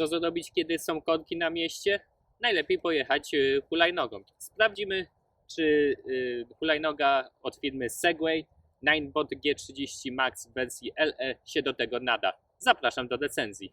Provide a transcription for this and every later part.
Co zrobić, kiedy są korki na mieście? Najlepiej pojechać y, hulajnogą. Sprawdzimy, czy y, hulajnoga od firmy Segway Ninebot G30 Max w wersji LE się do tego nada. Zapraszam do recenzji.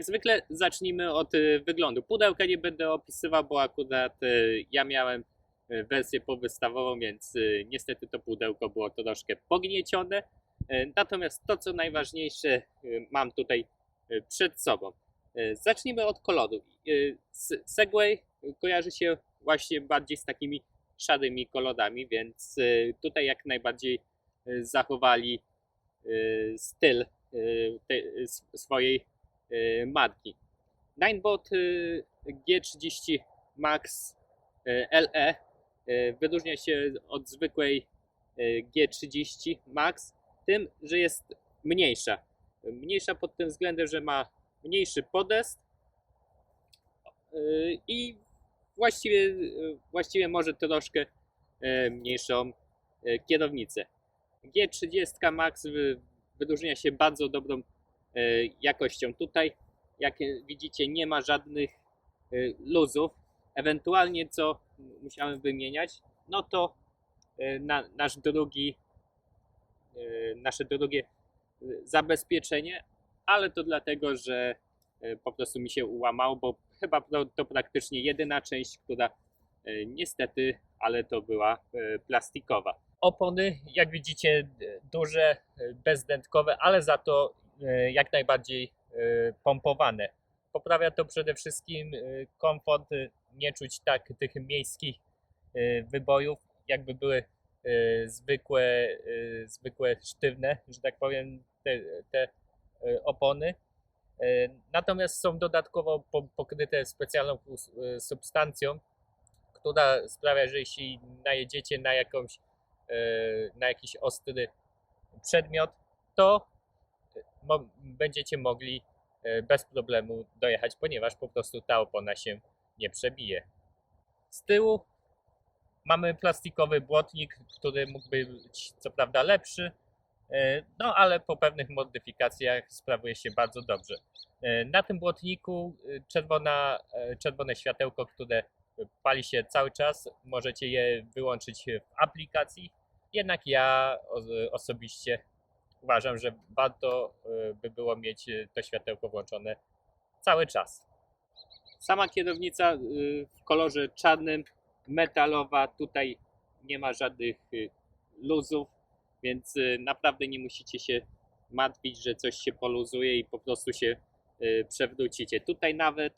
Jak zwykle zacznijmy od y, wyglądu. Pudełka nie będę opisywał, bo akurat y, ja miałem y, wersję powystawową, więc niestety to pudełko było troszkę pogniecione. Natomiast to, co najważniejsze, mam tutaj przed sobą. Zacznijmy od koloru. S- Segway kojarzy się właśnie bardziej z takimi szarymi kolorami, więc tutaj jak najbardziej zachowali styl swojej y, marki. Ninebot y, G30 Max y, LE wyróżnia się od zwykłej y, G30 Max tym, że jest mniejsza. Mniejsza pod tym względem, że ma mniejszy podest i właściwie, właściwie może troszkę mniejszą kierownicę. G30 Max wy- wyróżnia się bardzo dobrą jakością. Tutaj, jak widzicie, nie ma żadnych e, luzów. Ewentualnie co musiałem wymieniać, no to e, na, nasz drugi, e, nasze drugie e, zabezpieczenie, ale to dlatego, że e, po prostu mi się ułamało, bo chyba to, praktycznie jedyna część, która e, niestety, ale to była e, plastikowa. Opony, jak widzicie, duże, e, bezdętkowe, ale za to e, jak najbardziej e, pompowane. Poprawia to przede wszystkim e, komfort, e, nie czuć tak tych miejskich e, wybojów, jakby były e, zwykłe, e, zwykłe sztywne, że tak powiem, te, te e, opony. E, Natomiast są dodatkowo po- pokryte specjalną e, substancją, która sprawia, że jeśli najedziecie na jakąś e, na jakiś ostry przedmiot, to mo- będziecie mogli e, bez problemu dojechać, ponieważ po prostu ta opona się nie przebije. Z tyłu mamy plastikowy błotnik, który mógłby być co prawda lepszy, e, no ale po pewnych modyfikacjach sprawuje się bardzo dobrze. E, Na tym błotniku czerwona, czerwone światełko, które pali się cały czas, możecie je wyłączyć w aplikacji jednak ja osobiście uważam, że warto y, by było mieć y, to światełko włączone cały czas. Sama kierownica y, w kolorze czarnym, metalowa, tutaj nie ma żadnych luzów, więc naprawdę nie musicie się martwić, że coś się poluzuje i po prostu się przewrócicie. Tutaj nawet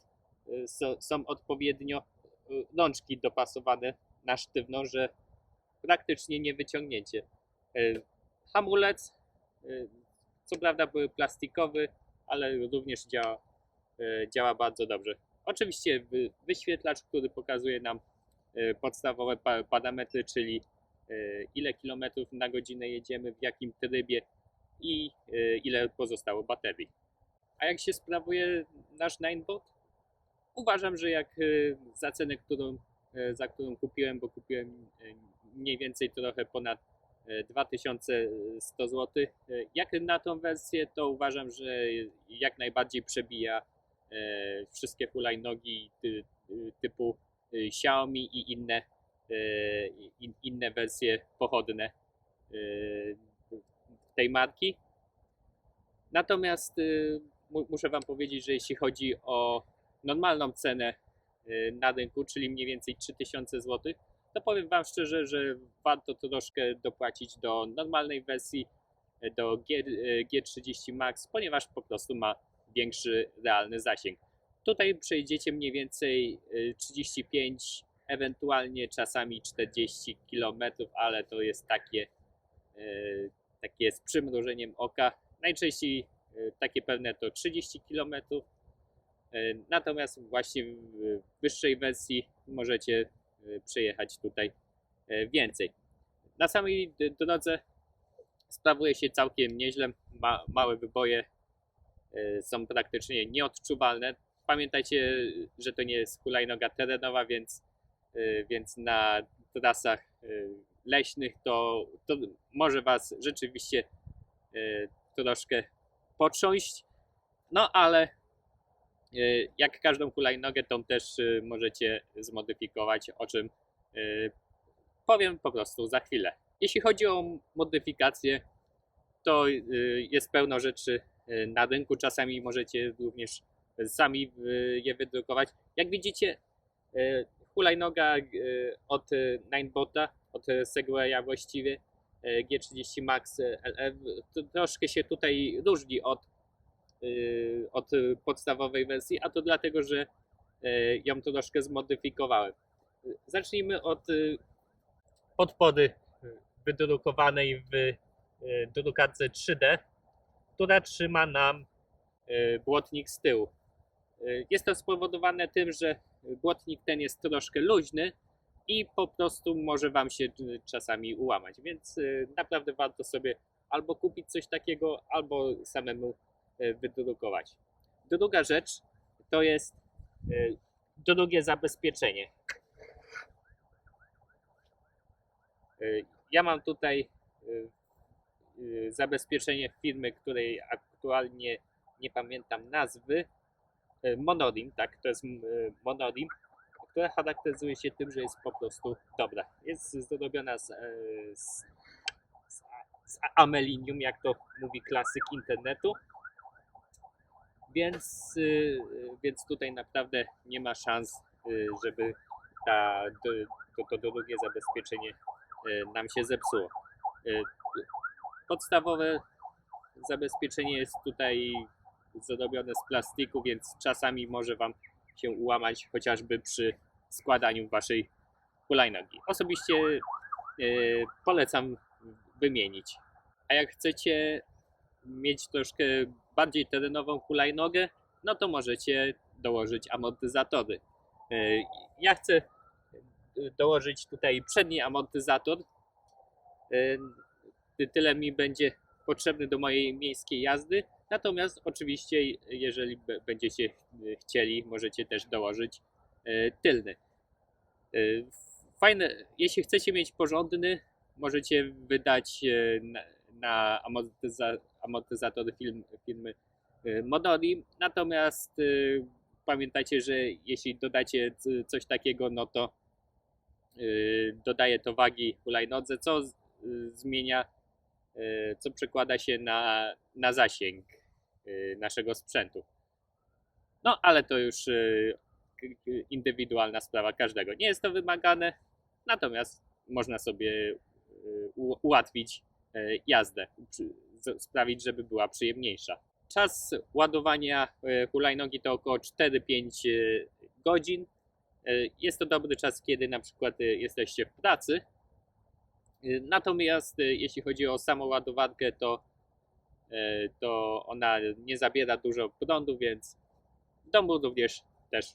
są odpowiednio rączki dopasowane na sztywno, że praktycznie nie wyciągnięcie. E, Hamulec, co prawda był plastikowy, ale również działa, e, działa bardzo dobrze. Oczywiście wy- wyświetlacz, który pokazuje nam e, podstawowe pa- parametry, czyli ile kilometrów na godzinę jedziemy, w jakim trybie i ile pozostało baterii. A jak się sprawuje nasz Ninebot? Uważam, że jak za cenę, którą, za którą kupiłem, bo kupiłem mniej więcej trochę ponad 2100 zł. E, Jak na tą wersję, to uważam, że jak najbardziej przebija e, wszystkie hulajnogi ty- typu e, Xiaomi i inne, e, in- inne wersje pochodne e, tej marki. Natomiast e, mu- muszę Wam powiedzieć, że jeśli chodzi o normalną cenę e, na rynku, czyli mniej więcej 3000 zł, to powiem Wam szczerze, że warto troszkę dopłacić do normalnej wersji, e, do G, e, G30 Max, ponieważ po prostu ma większy realny zasięg. Tutaj przejdziecie mniej więcej e, 35, ewentualnie czasami 40 km, ale to jest takie, e, takie z przymrużeniem oka. Najczęściej e, takie pewne to 30 km, E, Natomiast właśnie w wyższej wersji możecie e, przejechać tutaj e, więcej. Na samej drodze sprawuje się całkiem nieźle. Ma, małe wyboje e, są praktycznie nieodczuwalne. Pamiętajcie, że to nie jest hulajnoga terenowa, więc, więc na trasach leśnych to, to może Was rzeczywiście troszkę potrząść. No ale jak każdą hulajnogę, tą też e, możecie zmodyfikować, o czym e, powiem po prostu za chwilę. Jeśli chodzi o modyfikacje, to jest pełno rzeczy na rynku. Czasami możecie również sami je wydrukować. Jak widzicie, hulajnoga od Ninebota, od Segwaya właściwie, y, G30 Max LF, troszkę się tutaj różni od, od y, podstawowej wersji, a to dlatego, że y, ją troszkę zmodyfikowałem. Zacznijmy od y, podpody wydrukowanej w drukarce 3D, która trzyma nam błotnik z tyłu. Jest to spowodowane tym, że błotnik ten jest troszkę luźny i po prostu może Wam się czasami ułamać, więc naprawdę warto sobie albo kupić coś takiego, albo samemu wydrukować. Druga rzecz to jest e, drugie zabezpieczenie. Y, Ja mam tutaj zabezpieczenie firmy, której aktualnie nie pamiętam nazwy. Monorim, tak, to jest Monorim, która charakteryzuje się tym, że jest po prostu dobra. Jest zrobiona z, e, z, z, z amelinium, jak to mówi klasyk internetu. Więc, y, więc tutaj naprawdę nie ma szans, y, żeby ta, to, to, drugie zabezpieczenie nam się zepsuło. Podstawowe zabezpieczenie jest tutaj zrobione z plastiku, więc czasami może Wam się ułamać chociażby przy składaniu Waszej hulajnogi. Osobiście polecam wymienić. A jak chcecie mieć troszkę bardziej terenową hulajnogę, no to możecie dołożyć amortyzatory. E, Ja chcę dołożyć tutaj przedni amortyzator. Y, Tyle mi będzie potrzebny do mojej miejskiej jazdy. Natomiast oczywiście, jeżeli będziecie chcieli, możecie też dołożyć tylny. Fajne, jeśli chcecie mieć porządny, możecie wydać na, amortyza, amortyzator film, firmy Modori. Natomiast y, pamiętajcie, że jeśli dodacie coś takiego, no to y, dodaje to wagi hulajnodze, co y, zmienia, co przekłada się na, na zasięg naszego sprzętu. No, ale to już indywidualna sprawa każdego. Nie jest to wymagane, natomiast można sobie ułatwić jazdę, przy- z- sprawić, żeby była przyjemniejsza. Czas ładowania y, hulajnogi to około 4-5 y, godzin. Jest to dobry czas, kiedy na przykład jesteście w pracy. Natomiast jeśli chodzi o samą ładowarkę, to, to ona nie zabiera dużo prądu, więc w domu również też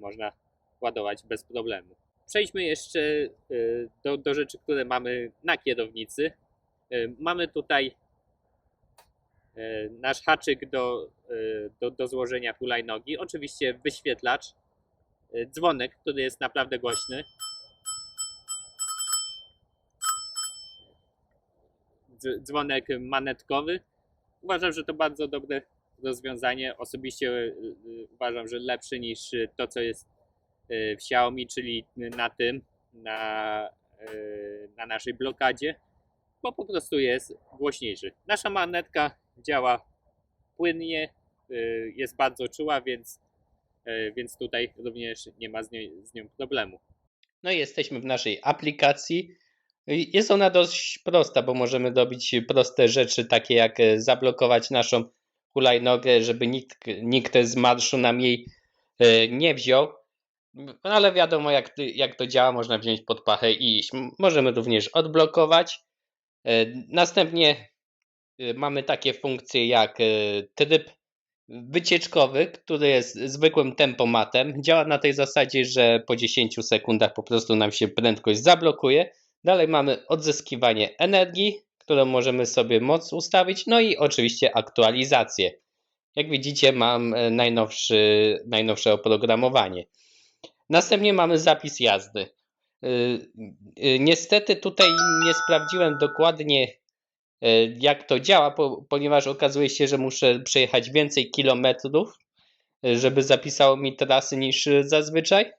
można ładować bez problemu. Przejdźmy jeszcze do, do rzeczy, które mamy na kierownicy. Y, Mamy tutaj y, nasz haczyk do, y, do, do złożenia hulajnogi. Oczywiście wyświetlacz, dzwonek, który jest naprawdę głośny. Dz- Dzwonek manetkowy. Uważam, że to bardzo dobre rozwiązanie. Osobiście uważam, że lepsze niż to, co jest w Xiaomi, czyli na tym, na, na naszej blokadzie, bo po prostu jest głośniejszy. Nasza manetka działa płynnie, y, jest bardzo czuła, więc, y, więc tutaj również nie ma z z nią problemu. No i jesteśmy w naszej aplikacji. Jest ona dość prosta, bo możemy robić proste rzeczy, takie jak e, zablokować naszą hulajnogę, żeby nikt, nikt z marszu nam jej e, nie wziął. Ale wiadomo, jak, jak to działa, można wziąć pod pachę i iść. Możemy również odblokować. E, Następnie e, mamy takie funkcje jak e, tryb wycieczkowy, który jest zwykłym tempomatem. Działa na tej zasadzie, że po 10 sekundach po prostu nam się prędkość zablokuje. Dalej mamy odzyskiwanie energii, którą możemy sobie moc ustawić, no i oczywiście aktualizację. Jak widzicie, mam najnowszy, najnowsze oprogramowanie. Następnie mamy zapis jazdy. Y, y, Niestety tutaj nie sprawdziłem dokładnie, e, jak to działa, po, ponieważ okazuje się, że muszę przejechać więcej kilometrów, żeby zapisało mi trasy niż zazwyczaj.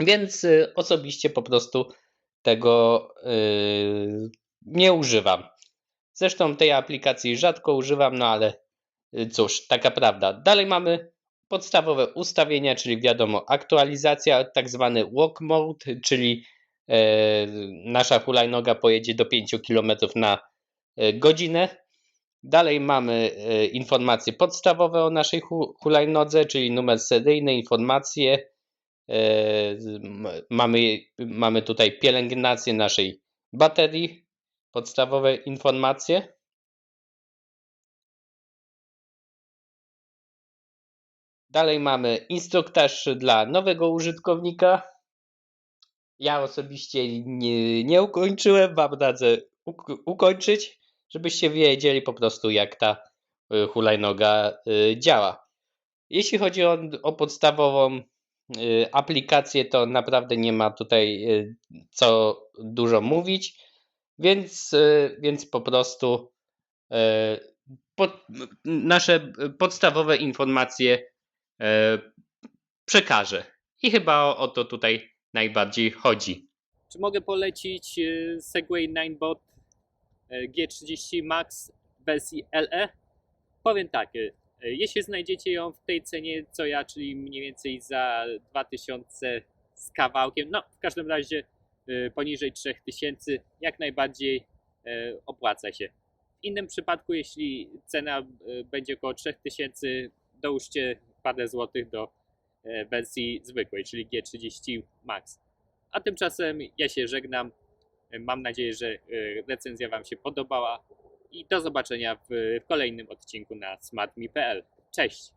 Więc osobiście po prostu tego nie używam. Zresztą tej aplikacji rzadko używam, no ale y, cóż, taka prawda. Dalej mamy podstawowe ustawienia, czyli wiadomo, aktualizacja, tak zwany walk mode, czyli e, nasza hulajnoga pojedzie do 5 km na e, godzinę. Dalej mamy e, informacje podstawowe o naszej hu- hulajnodze, czyli numer seryjny, informacje. Mamy, mamy tutaj pielęgnację naszej baterii, podstawowe informacje. Dalej mamy instruktaż dla nowego użytkownika. Ja osobiście nie, nie ukończyłem, radzę uk- ukończyć, żebyście wiedzieli po prostu jak ta y, hulajnoga y, działa. Jeśli chodzi o, o podstawową y, aplikację, to naprawdę nie ma tutaj co dużo mówić, więc, więc po prostu pod, nasze podstawowe informacje przekaże. I chyba o, o to tutaj najbardziej chodzi. Czy mogę polecić e, Segway 9bot e, G30 Max wersji LE? Powiem tak, e, e, jeśli znajdziecie ją w tej cenie co ja, czyli mniej więcej za 2000 z kawałkiem, no w każdym razie e, poniżej 3000, jak najbardziej e, opłaca się. W innym przypadku, jeśli cena e, będzie około 3000, dołóżcie parę złotych do e, wersji zwykłej, czyli G30 Max. A tymczasem ja się żegnam. Mam nadzieję, że e, recenzja Wam się podobała i do zobaczenia w, kolejnym odcinku na smartme.pl. Cześć!